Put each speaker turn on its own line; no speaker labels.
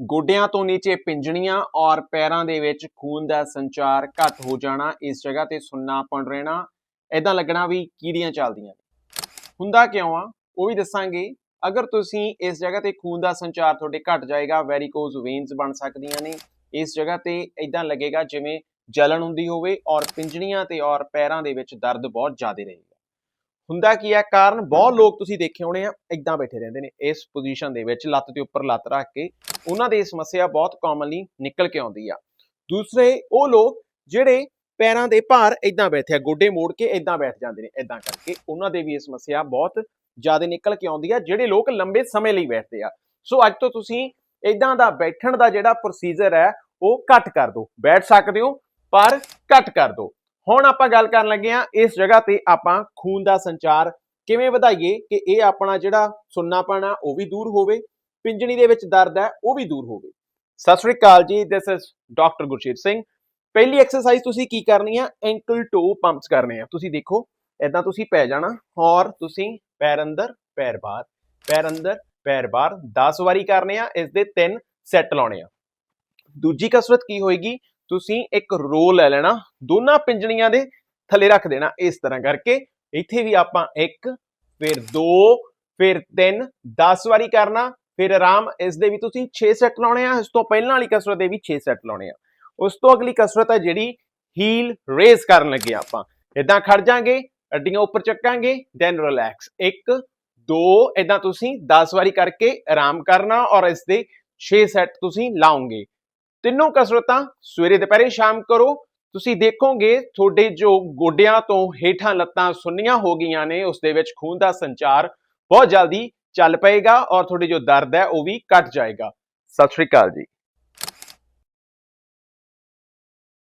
ਗੋਡਿਆਂ ਤੋਂ ਨੀਚੇ ਪਿੰਜਣੀਆਂ ਔਰ ਪੈਰਾਂ ਦੇ ਵਿੱਚ ਖੂਨ ਦਾ ਸੰਚਾਰ ਘੱਟ ਹੋ ਜਾਣਾ, ਇਸ ਜਗ੍ਹਾ ਤੇ ਸੁੰਨਾਪਣ ਰਹਿਣਾ ਐਦਾਂ ਲੱਗਣਾ ਵੀ ਕੀੜੀਆਂ ਚੱਲਦੀਆਂ ਨੇ। ਹੁੰਦਾ ਕਿਉਂ ਆ? ਉਹ ਵੀ ਦੱਸਾਂਗੇ। ਅਗਰ ਤੁਸੀਂ ਇਸ ਜਗ੍ਹਾ ਤੇ ਖੂਨ ਦਾ ਸੰਚਾਰ ਤੁਹਾਡੇ ਘਟ ਜਾਏਗਾ ਵੈਰੀਕੋਜ਼ ਵੇਨਸ ਬਣ ਸਕਦੀਆਂ ਨੇ। ਇਸ ਜਗ੍ਹਾ ਤੇ ਐਦਾਂ ਲੱਗੇਗਾ ਜਿਵੇਂ ਜਲਣ ਹੁੰਦੀ ਹੋਵੇ ਔਰ ਪਿੰਜਣੀਆਂ ਤੇ ਔਰ ਪੈਰਾਂ ਦੇ ਵਿੱਚ ਦਰਦ ਬਹੁਤ ਜ਼ਿਆਦਾ ਰਹੇਗਾ। ਹੁੰਦਾ ਕੀ ਹੈ? ਕਾਰਨ ਬਹੁਤ ਲੋਕ ਤੁਸੀਂ ਦੇਖੇ ਹੋਣੇ ਆ ਐਦਾਂ ਬੈਠੇ ਰਹਿੰਦੇ ਨੇ, ਇਸ ਪੋਜੀਸ਼ਨ ਦੇ ਵਿੱਚ ਲੱਤ ਦੇ ਉੱਪਰ ਲੱਤ ਰੱਖ ਕੇ, ਉਹਨਾਂ ਦੀ ਇਹ ਸਮੱਸਿਆ ਬਹੁਤ ਕਾਮਨਲੀ ਨਿਕਲ ਕੇ ਆਉਂਦੀ ਆ। ਦੂਸਰੇ ਉਹ ਲੋਕ ਜਿਹੜੇ ਪੈਰਾਂ ਦੇ ਭਾਰ ਐਦਾਂ ਬੈਠੇ ਆ, ਗੋਡੇ ਮੋੜ ਕੇ ਐਦਾਂ ਬੈਠ ਜਾਂਦੇ ਨੇ ਐਦਾਂ ਕਰਕੇ ਉਹਨਾਂ ਦੇ ਵੀ ਇਹ ਸਮੱਸਿਆ ਬਹੁਤ ਜ਼ਿਆਦਾ ਨਿਕਲ ਕੇ ਆਉਂਦੀ ਆ, ਜਿਹੜੇ ਲੋਕ ਲੰਬੇ ਸਮੇਂ ਲਈ ਬੈਠਦੇ ਆ। ਸੋ ਅੱਜ ਤੋਂ ਤੁਸੀਂ ਐਦਾਂ ਦਾ ਬੈਠਣ ਦਾ ਜਿਹੜਾ ਪ੍ਰੋਸੀਜਰ ਹੈ, ਉਹ ਘੱਟ ਕਰ ਦਿਓ, ਬੈਠ ਸਕਦੇ ਹੋ, ਪਰ ਘੱਟ ਕਰ ਦਿਓ। ਹੁਣ ਆਪਾਂ ਗੱਲ ਕਰਨ ਲੱਗੇ ਆ ਇਸ ਜਗ੍ਹਾ ਤੇ ਆਪਾਂ ਖੂਨ ਦਾ ਸੰਚਾਰ ਕਿਵੇਂ ਵਧਾਈਏ ਕਿ ਇਹ ਆਪਣਾ ਜਿਹੜਾ ਸੁੰਨਾਪਣ ਆ, ਉਹ ਵੀ ਦੂਰ ਹੋਵੇ, ਪਿੰਜਣੀ ਦੇ ਵਿੱਚ ਦਰਦ ਹੈ ਉਹ ਵੀ ਦੂਰ ਹੋਵੇ। ਸਤਿ ਸ੍ਰੀ ਅਕਾਲ ਜੀ this is doctor Gursheer Singh. ਪਹਿਲੀ ਐਕਸਰਸਾਈਜ਼ ਤੁਸੀਂ ਕੀ ਕਰਨੀ ਆ? ਐਂਕਲ ਟੋ ਪੰਪਸ ਕਰਨੇ ਆ। ਤੁਸੀਂ ਦੇਖੋ ਇਦਾਂ ਤੁਸੀਂ ਪੈ ਜਾਣਾ ਔਰ ਤੁਸੀਂ ਪੈਰ ਅੰਦਰ, ਪੈਰ ਬਾਹਰ। ਪੈਰ ਅੰਦਰ, ਪੈਰ ਬਾਹਰ 10 ਵਾਰੀ ਕਰਨੇ ਆ, ਇਸ ਦੇ 3 ਸੈੱਟ ਲਾਉਣੇ ਆ। ਦੂਜੀ ਕਸਰਤ ਕੀ ਹੋਏਗੀ? ਤੁਸੀਂ ਇੱਕ ਰੋ ਲੈ ਲੈਣਾ, ਦੋਨਾਂ ਪਿੰਜਣੀਆਂ ਦੇ ਥੱਲੇ ਰੱਖ ਦੇਣਾ ਇਸ ਤਰ੍ਹਾਂ ਕਰਕੇ। ਇੱਥੇ ਵੀ ਆਪਾਂ ਇੱਕ, ਫਿਰ 2 ਫਿਰ 3 10 ਵਾਰੀ ਕਰਨਾ, ਫਿਰ ਆਰਾਮ ਇਸ ਦੇ ਵੀ ਤੁਸੀਂ 6 ਸੈੱਟ ਲਾਉਣੇ ਆ, ਇਸ ਤੋਂ ਪਹਿਲਾਂ ਵਾਲੀ ਕਸਰਤ ਦੇ ਵੀ 6 ਸੈੱਟ ਲਾਉਣੇ ਆ। ਉਸ ਤੋਂ ਅਗਲੀ ਕਸਰਤ ਹੈ ਜਿਹੜੀ ਹੀਲ ਰੇਜ਼ ਕਰਨ ਲੱਗੇ ਆਪਾਂ। ਇਦਾਂ ਖੜ ਜਾਾਂਗੇ, ਅੱਡੀਆਂ ਉੱਪਰ ਚੱਕਾਂਗੇ ਦੈਨ ਰਿਲੈਕਸ 1 2 ਇਦਾਂ ਤੁਸੀਂ 10 ਵਾਰੀ ਕਰਕੇ ਆਰਾਮ ਕਰਨਾ ਔਰ ਇਸ ਦੇ 6 ਸੈੱਟ ਤੁਸੀਂ ਲਾਉਂਗੇ ਤਿੰਨੋਂ ਕਸਰਤਾਂ ਸਵੇਰੇ ਦੁਪਹਿਰੇ ਸ਼ਾਮ ਕਰੋ। ਤੁਸੀਂ ਦੇਖੋਗੇ ਤੁਹਾਡੇ ਜੋ ਗੋਡਿਆਂ ਤੋਂ ਹੇਠਾਂ ਲੱਤਾਂ ਸੁੰਨੀਆਂ ਹੋ ਗਈਆਂ ਨੇ, ਉਸ ਦੇ ਵਿੱਚ ਖੂਨ ਦਾ ਸੰਚਾਰ ਬਹੁਤ ਜਲਦੀ ਚੱਲ ਪਏਗਾ ਔਰ ਤੁਹਾਡੇ ਜੋ ਦਰਦ ਹੈ ਉਹ ਵੀ ਘਟ ਜਾਏਗਾ। ਸਤਿ ਸ਼੍ਰੀ ਅਕਾਲ ਜੀ।